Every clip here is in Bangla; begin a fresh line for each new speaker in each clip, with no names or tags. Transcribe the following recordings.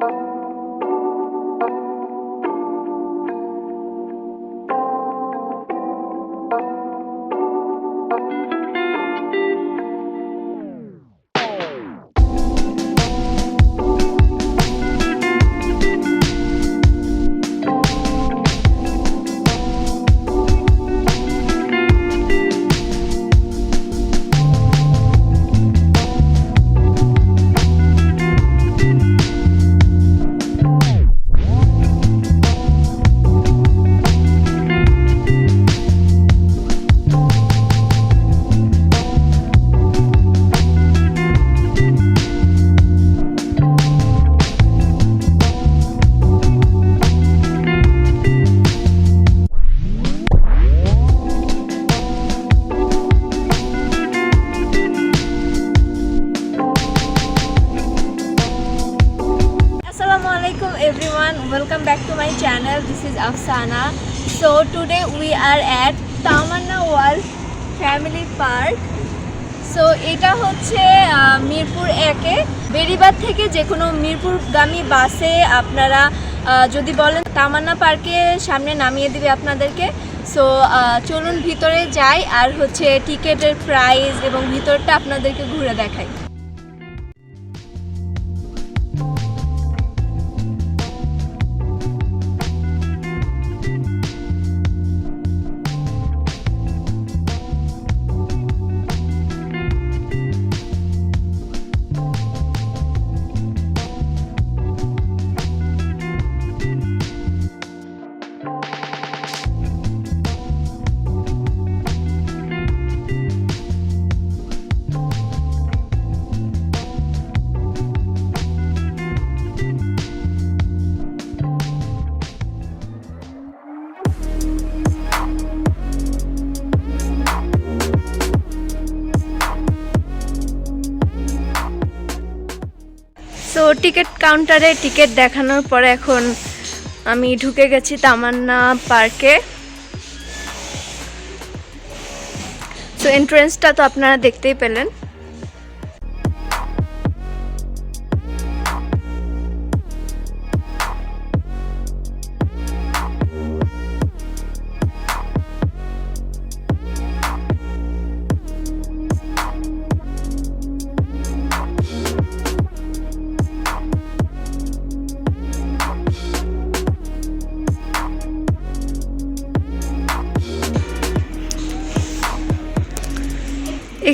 Thank you. So, today we are at Tamanna World Family Park. So এটা হচ্ছে মিরপুর একে। বেরিবাদ থেকে যে কোনো মিরপুরগামী বাসে আপনারা যদি বলেন তামান্না পার্কে সামনে নামিয়ে দিবে আপনাদেরকে। সো চলুন ভিতরে যাই আর হচ্ছে টিকেটের প্রাইস এবং ভিতরটা আপনাদেরকে ঘুরে দেখাই। সো টিকিট কাউন্টারে টিকিট দেখানোর পরে এখন আমি ঢুকে গেছি তামান্না পার্কে। তো এন্ট্রেন্সটা তো আপনারা দেখতেই পেলেন।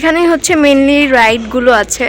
এখানে হচ্ছে মেনলি রাইডগুলো আছে।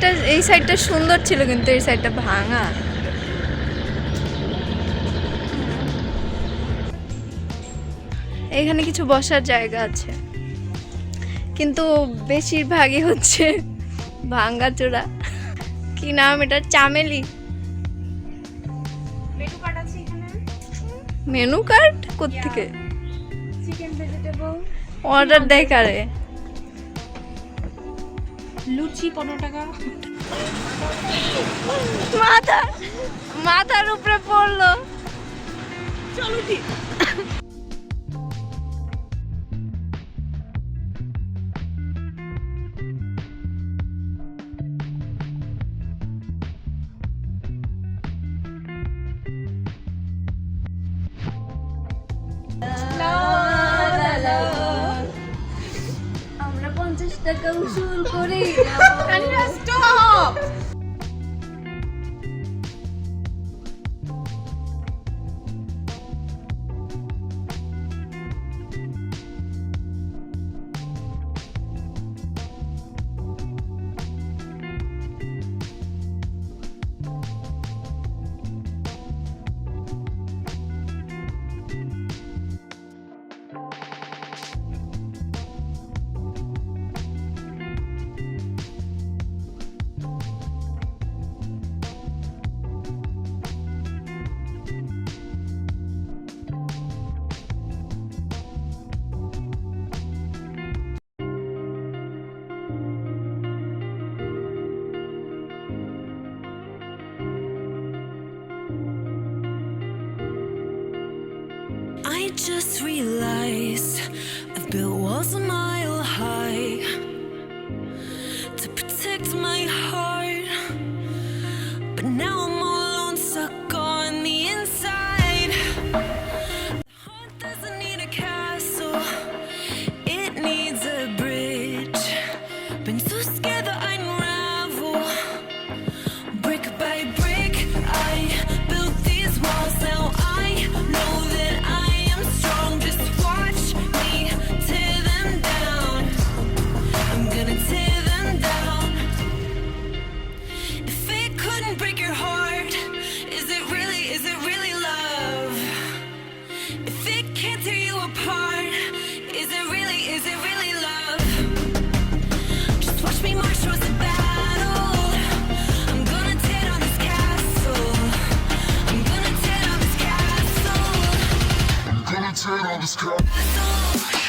সাইডটা এই সাইডটা সুন্দর ছিল কিন্তু এই সাইডটা ভাঙা। এখানে কিছু বসার জায়গা আছে। কিন্তু বেশিরভাগই হচ্ছে ভাঙ্গা চূড়া। কি নাম এটা? Chameli.
Menu card
menu
chicken
order দেয় কারে
লুচি পনেরো টাকা।
মাথা মাথার উপরে পড়ল।
চলো ঠিক
আমরা পঞ্চাশ টাকা উসুল
করি stop
just realized I've built walls on my shade on the cup.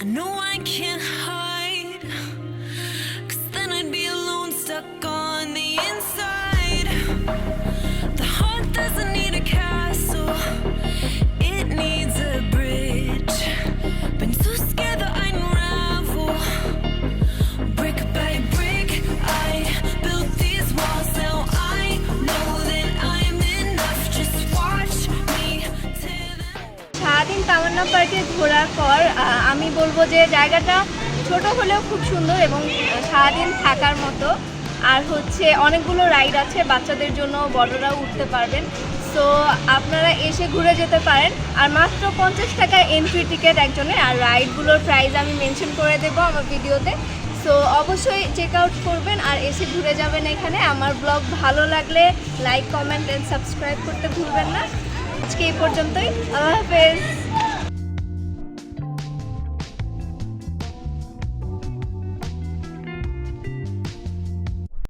I know I can't
ঘোরার পর আমি বলব যে জায়গাটা ছোট হলেও খুব সুন্দর এবং সারাদিন থাকার মতো। আর হচ্ছে অনেকগুলো রাইড আছে, বাচ্চাদের জন্য বড়রাও উঠতে পারবেন। সো আপনারা এসে ঘুরে যেতে পারেন। আর মাত্র পঞ্চাশ টাকা এন্ট্রি টিকিট একজনে আর রাইডগুলোর প্রাইস আমি মেনশন করে দেব আমার ভিডিওতে। সো অবশ্যই চেক আউট করবেন আর এসে ঘুরে যাবেন এখানে। আমার ব্লগ ভালো লাগলে লাইক কমেন্ট অ্যান্ড সাবস্ক্রাইব করতে ভুলবেন না। আজকে এই পর্যন্তই। আল্লাহ হাফেজ।